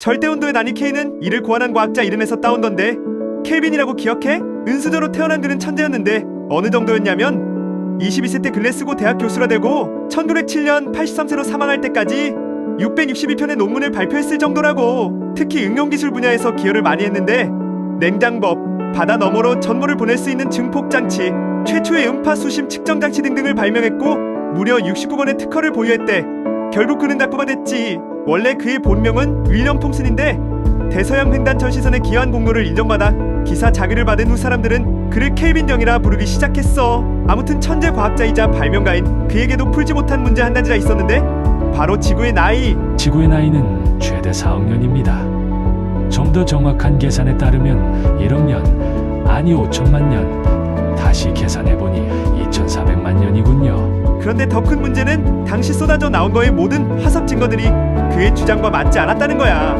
절대온도의 나니케이는 이를 고안한 과학자 이름에서 따온 건데 켈빈이라고 기억해? 은수저로 태어난 그는 천재였는데 어느 정도였냐면 22세 때 글래스고 대학 교수가 되고 1907년 83세로 사망할 때까지 662편의 논문을 발표했을 정도라고. 특히 응용기술 분야에서 기여를 많이 했는데 냉장법, 바다 너머로 전모를 보낼 수 있는 증폭장치, 최초의 음파 수심 측정장치 등등을 발명했고 무려 69권의 특허를 보유했대. 결국 그는 낙부가 됐지 원래 그의 본명은 윌리엄 톰슨인데 대서양 횡단 전시선에 기여한 공로를 인정받아 기사 자기를 받은 후 사람들은 그를 케이빈 영이라 부르기 시작했어 아무튼 천재 과학자이자 발명가인 그에게도 풀지 못한 문제 한 가지가 있었는데 바로 지구의 나이 지구의 나이는 최대 4억 년입니다. 좀 더 정확한 계산에 따르면 1억 년, 아니 5천만 년. 그런데 더 큰 문제는 당시 쏟아져 나온 거의 모든 화석 증거들이 그의 주장과 맞지 않았다는 거야